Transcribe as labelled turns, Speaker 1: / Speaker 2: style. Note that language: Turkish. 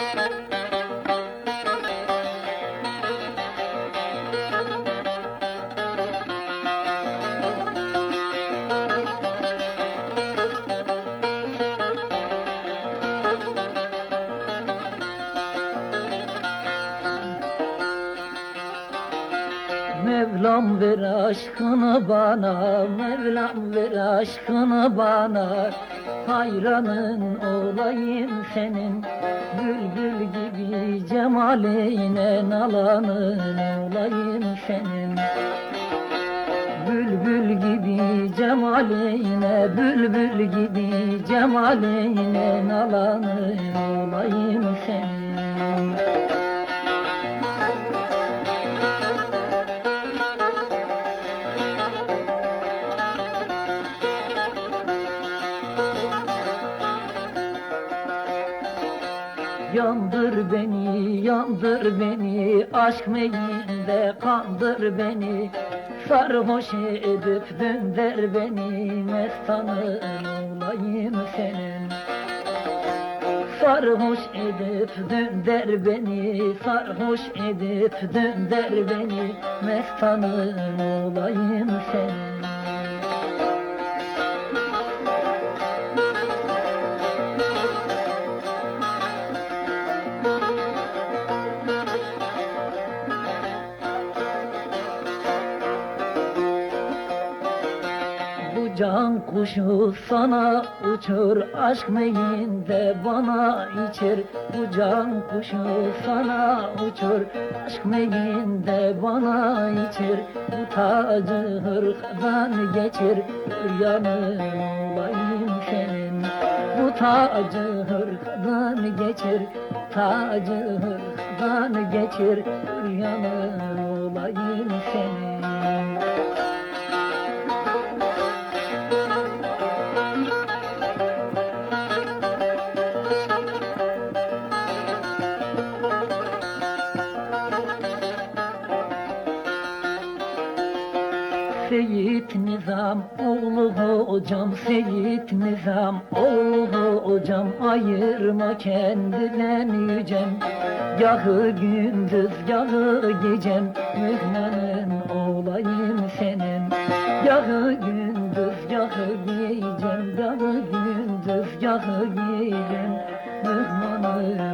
Speaker 1: thank you. Mevlam ver aşkını bana, Mevlam ver aşkını bana. Hayranın olayım senin Bülbül gibi cemaline Nalanın olayım senin. Bülbül gibi cemaline Bülbül gibi cemaline Nalanın olayım senin Yandır beni, yandır beni, aşk meyinde kandır beni. Sarhoş edip dönder beni, mestanın olayım senin. Sarhoş edip dönder beni, sarhoş edip dönder beni Mestanın olayım senin can kuşu sana uçur Aşk meyinde bana içir. Bu can kuşu sana uçur Aşk meyinde bana içir. Bu tacı hırkadan geçir Rüyanın olayım senin. Bu tacı hırkadan geçir Tacı hırkadan geçir. Rüyanın olayım senin Seyit Nizam oğlu hocam. Seyit Nizam oğlu hocam. Ayırma kendinden yücem Gahı gündüz gahı gecem. Mühnenin olayım senin. Gahı gündüz gahı gecem. Gahı gündüz gahı gecem. Mühnenin